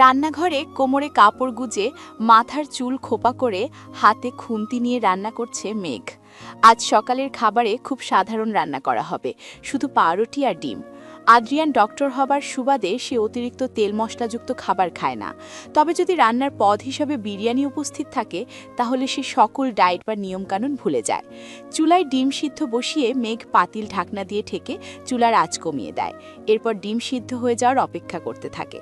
রান্নাঘরে কোমরে কাপড় গুজে মাথার চুল খোপা করে হাতে খুন্তি নিয়ে রান্না করছে মেঘ। আজ সকালের খাবারে খুব সাধারণ রান্না করা হবে, শুধু পাউরুটি আর ডিম। আদ্রিয়ান ডক্টর হবার সুবাদে সে অতিরিক্ত তেল মশলাযুক্ত খাবার খায় না। তবে যদি রান্নার পদ হিসাবে বিরিয়ানি উপস্থিত থাকে, তাহলে সে সকল ডায়েট বা নিয়মকানুন ভুলে যায়। চুলায় ডিম সিদ্ধ বসিয়ে মেঘ পাতিল ঢাকনা দিয়ে ঠেকে চুলার আঁচ কমিয়ে দেয়। এরপর ডিম সিদ্ধ হয়ে যাওয়ার অপেক্ষা করতে থাকে।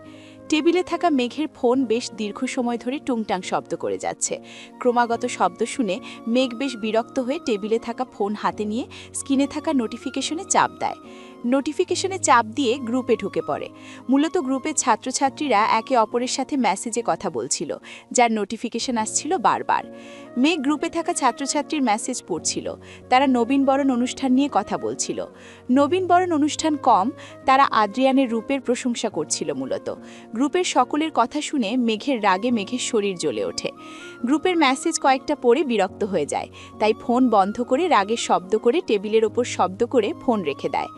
টেবিলে থাকা মেঘের ফোন বেশ দীর্ঘ সময় ধরে টুংটাং শব্দ করে যাচ্ছে। ক্রমাগত শব্দ শুনে মেঘ বেশ বিরক্ত হয়ে টেবিলে থাকা ফোন হাতে নিয়ে স্ক্রিনে থাকা নোটিফিকেশনে চাপ দেয়। নোটিফিকেশনে চাপ দিয়ে গ্রুপে ঢুকে পড়ে। মূলত গ্রুপের ছাত্রছাত্রীরা একে অপরের সাথে মেসেজে কথা বলছিল, যার নোটিফিকেশন আসছিল বারবার। মেয়ে গ্রুপে থাকা ছাত্রছাত্রীর মেসেজ পড়ছিল, তারা নবীন বরণ অনুষ্ঠান নিয়ে কথা বলছিল। নবীন বরণ অনুষ্ঠান কম, তারা আদ্রিয়ানের রূপের প্রশংসা করছিল মূলত। গ্রুপের সকলের কথা শুনে মেঘের রাগে মেঘের শরীর জ্বলে ওঠে। গ্রুপের মেসেজ কয়েকটা পড়ে বিরক্ত হয়ে যায়, তাই ফোন বন্ধ করে রাগের শব্দ করে টেবিলের ওপর শব্দ করে ফোন রেখে দেয়।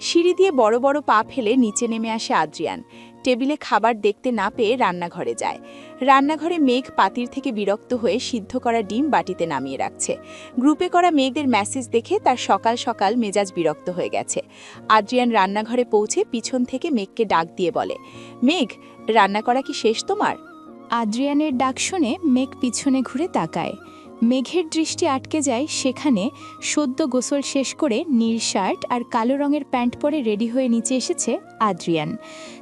সিঁড়ি দিয়ে বড় বড় পা ফেলে নিচে নেমে আসে আদ্রিয়ান। টেবিলে খাবার দেখতে না পেয়ে রান্নাঘরে যায়। রান্নাঘরে মেঘ পাতির থেকে বিরক্ত হয়ে সিদ্ধ করা ডিম বাটিতে নামিয়ে রাখছে। গ্রুপে করা মেঘদের মেসেজ দেখে তার সকাল সকাল মেজাজ বিরক্ত হয়ে গেছে। আদ্রিয়ান রান্নাঘরে পৌঁছে পিছন থেকে মেঘকে ডাক দিয়ে বলে, মেঘ, রান্না করা কি শেষ তোমার? আদ্রিয়ানের ডাক শুনে মেঘ পিছনে ঘুরে তাকায়। মেঘের দৃষ্টি আটকে যায় সেখানে সদ্য গোসল শেষ করে নীল শার্ট আর কালো রঙের প্যান্ট পরে রেডি হয়ে নিচে এসেছে আদ্রিয়ান।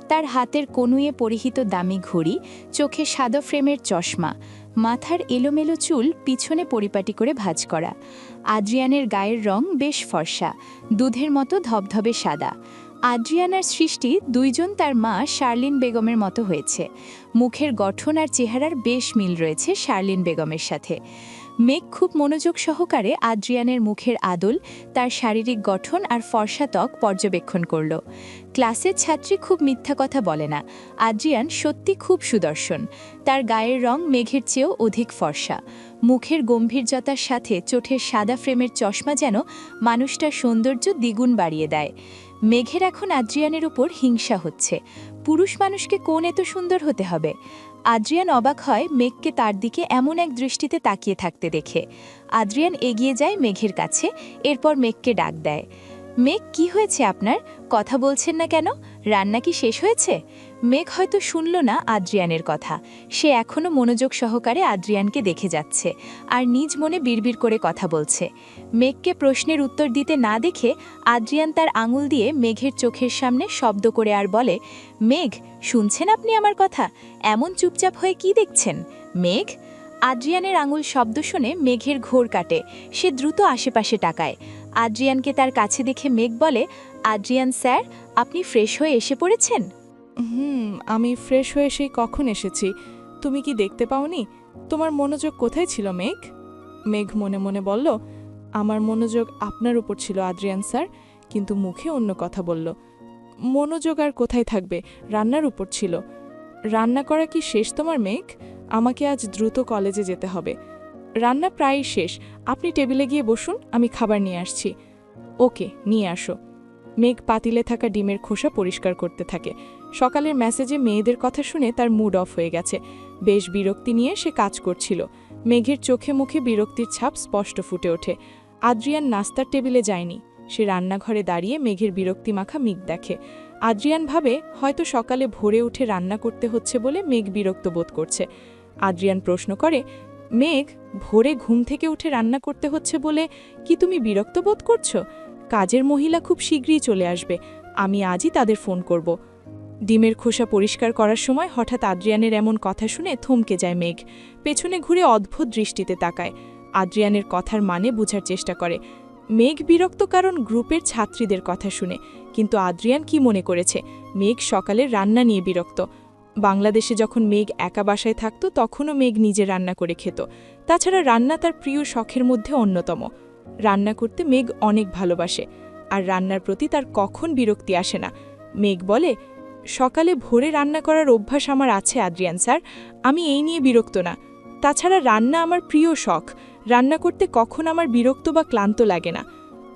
তার হাতের কনুয়ে পরিহিত দামি ঘড়ি, চোখে সাদা ফ্রেমের চশমা, মাথার এলোমেলো চুল পিছনে পরিপাটি করে ভাজ করা। আদ্রিয়ানের গায়ের রং বেশ ফর্সা, দুধের মতো ধবধবে সাদা। আদ্রিয়ানার সৃষ্টি দুইজন তার মা শার্লিন বেগমের মতো হয়েছে। মুখের গঠন আর চেহারার বেশ মিল রয়েছে শার্লিন বেগমের সাথে। মেঘ খুব মনোযোগ সহকারে আদ্রিয়ানের মুখের আদল, তার শারীরিক গঠন আর ফর্সা ত্বক পর্যবেক্ষণ করল। ক্লাসের ছাত্রী খুব মিথ্যা কথা বলে না। আদ্রিয়ান সত্যি খুব সুদর্শন। তার গায়ের রং মেঘের চেয়েও অধিক ফর্সা। মুখের গম্ভীর্যতার সাথে চোখের সাদা ফ্রেমের চশমা যেন মানুষটার সৌন্দর্য দ্বিগুণ বাড়িয়ে দেয়। মেঘের এখন আদ্রিয়ানের উপর হিংসা হচ্ছে। পুরুষ মানুষকে কোন এত সুন্দর হতে হবে? আদ্রিয়ান অবাক হয় মেঘকে তার দিকে এমন এক দৃষ্টিতে তাকিয়ে থাকতে দেখে। আদ্রিয়ান এগিয়ে যায় মেঘের কাছে, এরপর মেঘকে ডাক দেয়। মেঘ, কি হয়েছে আপনার? কথা বলছেন না কেন? রান্না কি শেষ হয়েছে? মেঘ হয়তো শুনল না আদ্রিয়ানের কথা। সে এখনও মনোযোগ সহকারে আদ্রিয়ানকে দেখে যাচ্ছে আর নিজ মনে বিড়বিড় করে কথা বলছে। মেঘকে প্রশ্নের উত্তর দিতে না দেখে আদ্রিয়ান তার আঙুল দিয়ে মেঘের চোখের সামনে শব্দ করে আর বলে, মেঘ, শুনছেন আপনি আমার কথা? এমন চুপচাপ হয়ে কি দেখছেন? মেঘ? আদ্রিয়ানের আঙুল শব্দ শুনে মেঘের ঘোর কাটে। সে দ্রুত আশেপাশে টাকায় আদ্রিয়ানকে তার কাছে দেখে মেঘ বলে, আদ্রিয়ান স্যার, আপনি ফ্রেশ হয়ে এসে পড়েছেন? হুম, আমি ফ্রেশ হয়ে সেই কখন এসেছি। তুমি কি দেখতে পাওনি? তোমার মনোযোগ কোথায় ছিল, মেঘ? মেঘ মনে মনে বলল, আমার মনোযোগ আপনার উপর ছিল, আদ্রিয়ান স্যার, কিন্তু মুখে অন্য কথা বলল। মনোযোগ আর কোথায় থাকবে? রান্নার উপর ছিল। রান্না করা কি শেষ তোমার, মেঘ? আমাকে আজ দ্রুত কলেজে যেতে হবে। রান্না প্রায় শেষ। আপনি টেবিলে গিয়ে বসুন, আমি খাবার নিয়ে আসছি। ওকে, নিয়ে আসো। মেঘ পাতিলে থাকা ডিমের খোসা পরিষ্কার করতে থাকে। সকালের মেসেজে মেয়েদের কথা শুনে তার মুড অফ হয়ে গেছে। বেশ বিরক্তি নিয়ে সে কাজ করছিল। মেঘের চোখে মুখে বিরক্তির ছাপ স্পষ্ট ফুটে ওঠে। আদ্রিয়ান নাস্তার টেবিলে যায়নি। সে রান্নাঘরে দাঁড়িয়ে মেঘের বিরক্তি মাখা মিগ দেখে। আদ্রিয়ান ভাবে, হয়তো সকালে ভোরে উঠে রান্না করতে হচ্ছে বলে মেঘ বিরক্ত বোধ করছে। আদ্রিয়ান প্রশ্ন করে, মেঘ, ভোরে ঘুম থেকে উঠে রান্না করতে হচ্ছে বলে কি তুমি বিরক্ত বোধ করছ? কাজের মহিলা খুব শীঘ্রই চলে আসবে। আমি আজই তাদের ফোন করব। ডিমের খোসা পরিষ্কার করার সময় হঠাৎ আদ্রিয়ানের এমন কথা শুনে থমকে যায় মেঘ। পেছনে ঘুরে অদ্ভুত দৃষ্টিতে তাকায়। আদ্রিয়ানের কথার মানে বোঝার চেষ্টা করে। মেঘ বিরক্ত কারণ গ্রুপের ছাত্রীদের কথা শুনে, কিন্তু আদ্রিয়ান কি মনে করেছে? মেঘ সকালে রান্না নিয়ে বিরক্ত। বাংলাদেশে যখন মেঘ একা বাসায় থাকত, তখনও মেঘ নিজে রান্না করে খেত। তাছাড়া রান্না তার প্রিয় শখের মধ্যে অন্যতম। রান্না করতে মেঘ অনেক ভালোবাসে, আর রান্নার প্রতি তার কখন বিরক্তি আসে না। মেঘ বলে সকালে ভোরে রান্না করার অভ্যাস আমার আছে, আদ্রিয়ান স্যার। আমি এই নিয়ে বিরক্ত না। তাছাড়া রান্না আমার প্রিয় শখ। রান্না করতে কখন আমার বিরক্ত বা ক্লান্ত লাগে না।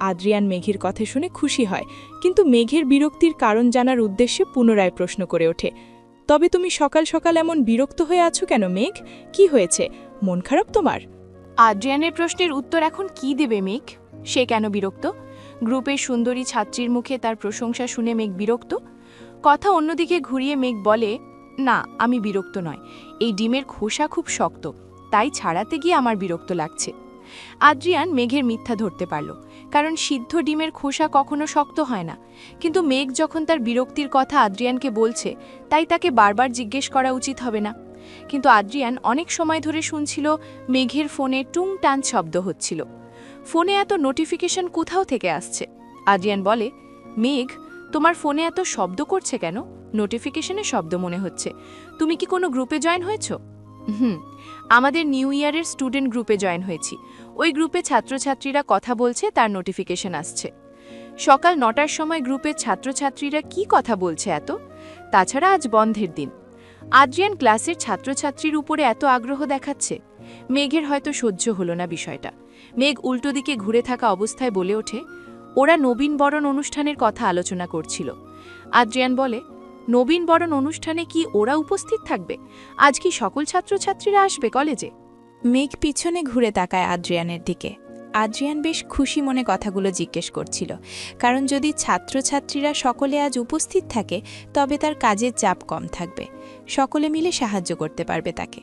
আদ্রিয়ান মেঘের কথা শুনে খুশি হয়, কিন্তু মেঘের বিরক্তির কারণ জানার উদ্দেশ্যে পুনরায় প্রশ্ন করে ওঠে, তবে তুমি সকাল সকাল এমন বিরক্ত হয়ে আছো কেন, মেঘ? কি হয়েছে? মন খারাপ তোমার? আদ্রিয়ানের প্রশ্নের উত্তর এখন কি দেবে মেঘ? সে কেন বিরক্ত? গ্রুপের সুন্দরী ছাত্রীর মুখে তার প্রশংসা শুনে মেঘ বিরক্ত? কথা অন্যদিকে ঘুরিয়ে মেঘ বলে, না, আমি বিরক্ত নয়। এই ডিমের খোসা খুব শক্ত, তাই ছাড়াতে গিয়ে আমার বিরক্ত লাগছে। আদ্রিয়ান মেঘের মিথ্যা ধরতে পারল, কারণ সিদ্ধ ডিমের খোসা কখনো শক্ত হয় না। কিন্তু মেঘ যখন তার বিরক্তির কথা আদ্রিয়ানকে বলছে, তাই তাকে বারবার জিজ্ঞেস করা উচিত হবে না। কিন্তু আদ্রিয়ান অনেক সময় ধরে শুনছিল মেঘের ফোনে টুং টান শব্দ হচ্ছিল। ফোনে এত নোটিফিকেশন কোথাও থেকে আসছে? আদ্রিয়ান বলে, মেঘ তোমার ফোনে এত শব্দ করছে কেন? নোটিফিকেশনে শব্দ মনে হচ্ছে। তুমি কি কোনো গ্রুপে জয়েন হয়েছ? হুম, আমাদের নিউ ইয়ারের স্টুডেন্ট গ্রুপে জয়েন হয়েছি। ওই গ্রুপে ছাত্রছাত্রীরা কথা বলছে, তার নোটিফিকেশন আসছে। সকাল নটার সময় গ্রুপের ছাত্রছাত্রীরা কি কথা বলছে এত? তাছাড়া আজ বন্ধের দিন। আদ্রিয়ান ক্লাসের ছাত্রছাত্রীর উপরে এত আগ্রহ দেখাচ্ছে? মেঘের হয়তো সহ্য হলো না বিষয়টা। মেঘ উল্টো দিকে ঘুরে থাকা অবস্থায় বলে ওঠে ওরা নবীন বরণ অনুষ্ঠানের কথা আলোচনা করছিল। আদ্রিয়ান বলে, নবীন বরণ অনুষ্ঠানে কি ওরা উপস্থিত থাকবে? আজ কি সকল ছাত্রছাত্রীরা আসবে কলেজে? মেঘ পিছনে ঘুরে তাকায় আদ্রিয়ানের দিকে। আদ্রিয়ান বেশ খুশি মনে কথাগুলো জিজ্ঞেস করছিল, কারণ যদি ছাত্রছাত্রীরা সকলে আজ উপস্থিত থাকে, তবে তার কাজের চাপ কম থাকবে। সকলে মিলে সাহায্য করতে পারবে তাকে।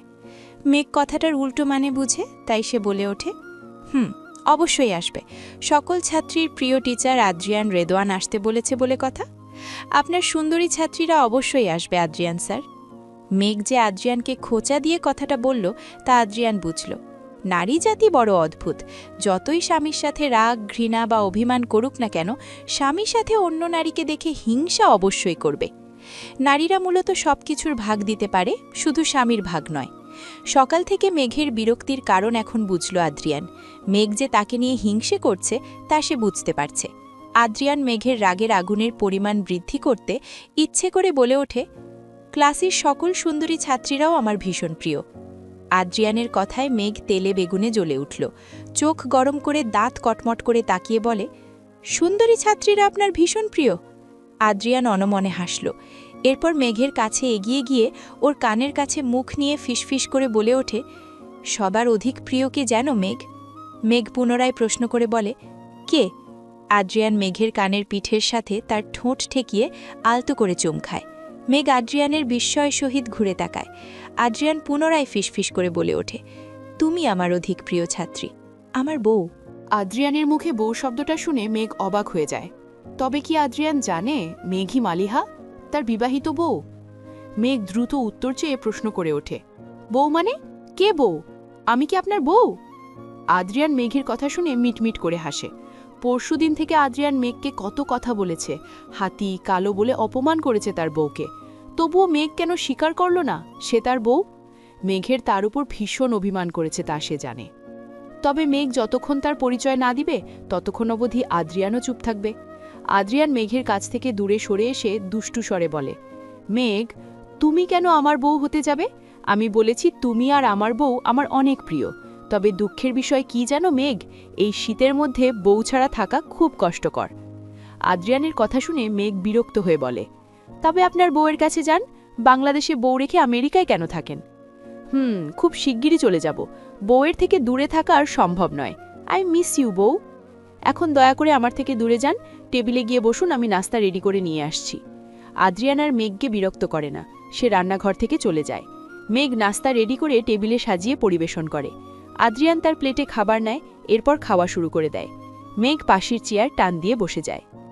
মেঘ কথাটার উল্টো মানে বুঝে, তাই সে বলে ওঠে, হুম অবশ্যই আসবে। সকল ছাত্রীর প্রিয় টিচার আদ্রিয়ান রেদোয়ান আসতে বলেছে বলে কথা। আপনার সুন্দরী ছাত্রীরা অবশ্যই আসবে আদ্রিয়ান স্যার। মেঘ যে আদ্রিয়ানকে খোঁচা দিয়ে কথাটা বলল, তা আদ্রিয়ান বুঝল। নারী জাতি বড় অদ্ভুত। যতই স্বামীর সাথে রাগ, ঘৃণা বা অভিমান করুক না কেন, স্বামীর সাথে অন্য নারীকে দেখে হিংসা অবশ্যই করবে। নারীরা মূলত সব কিছুর ভাগ দিতে পারে, শুধু স্বামীর ভাগ নয়। সকাল থেকে মেঘের বিরক্তির কারণ এখন বুঝল আদ্রিয়ান। মেঘ যে তাকে নিয়ে হিংসে করছে, তা সে বুঝতে পারছে। আদ্রিয়ান মেঘের রাগের আগুনের পরিমাণ বৃদ্ধি করতে ইচ্ছে করে বলে ওঠে, ক্লাসের সকল সুন্দরী ছাত্রীরাও আমার ভীষণ প্রিয়। আদ্রিয়ানের কথায় মেঘ তেলে বেগুনে জ্বলে উঠল। চোখ গরম করে দাঁত কটমট করে তাকিয়ে বলে, সুন্দরী ছাত্রীরা আপনার ভীষণ প্রিয়। আদ্রিয়ান অনমনে হাসল। এরপর মেঘের কাছে এগিয়ে গিয়ে ওর কানের কাছে মুখ নিয়ে ফিসফিস করে বলে ওঠে, সবার অধিক প্রিয় কে যেন মেঘ? মেঘ পুনরায় প্রশ্ন করে বলে, কে? আদ্রিয়ান মেঘের কানের পিঠের সাথে তার ঠোঁট ঠেকিয়ে আলতো করে চুম খায়। মেঘ আদ্রিয়ানের বিস্ময় সহিত ঘুরে তাকায়। আদ্রিয়ান পুনরায় ফিসফিস করে বলে ওঠে, তুমি আমার অধিক প্রিয় ছাত্রী, আমার বউ। আদ্রিয়ানের মুখে বউ শব্দটা শুনে মেঘ অবাক হয়ে যায়। তবে কি আদ্রিয়ান জানে মেঘি মালিহা তার বিবাহিত বউ? মেঘ দ্রুত উত্তর চেয়ে প্রশ্ন করে ওঠে, বউ মানে? কে বউ? আমি কি আপনার বউ? আদ্রিয়ান মেঘের কথা শুনে মিটমিট করে হাসে। পরশুদিন থেকে আদ্রিয়ান মেঘকে কত কথা বলেছে, হাতি, কালো বলে অপমান করেছে তার বউকে। তবুও মেঘ কেন স্বীকার করল না সে তার বউ? মেঘের তার উপর ভীষণ অভিমান করেছে তা সে জানে। তবে মেঘ যতক্ষণ তার পরিচয় না দিবে, ততক্ষণ অবধি আদ্রিয়ানও চুপ থাকবে। আদ্রিয়ান মেঘের কাছ থেকে দূরে সরে এসে দুষ্টু স্বরে বলে, মেঘ, তুমি কেন আমার বউ হতে যাবে? আমি বলেছি তুমি আর আমার বউ আমার অনেক প্রিয়। তবে দুঃখের বিষয় কি জানো মেঘ? এই শীতের মধ্যে বউ ছাড়া থাকা খুব কষ্টকর। আদ্রিয়ানের কথা শুনে মেঘ বিরক্ত হয়ে বলে, তবে আপনার বউয়ের কাছে যান। বাংলাদেশে বউ রেখে আমেরিকায় কেন থাকেন? হুম, খুব শিগগিরই চলে যাব। বউয়ের থেকে দূরে থাকা আর সম্ভব নয়। আই মিস ইউ বউ। এখন দয়া করে আমার থেকে দূরে যান, টেবিলে গিয়ে বসুন, আমি নাস্তা রেডি করে নিয়ে আসছি। আদ্রিয়ানার মেঘকে বিরক্ত করে না, সে রান্নাঘর থেকে চলে যায়। মেঘ নাস্তা রেডি করে টেবিলে সাজিয়ে পরিবেশন করে। আদ্রিয়ান তার প্লেটে খাবার নেয়, এরপর খাওয়া শুরু করে দেয়। মেঘ পাশের চেয়ার টান দিয়ে বসে যায়।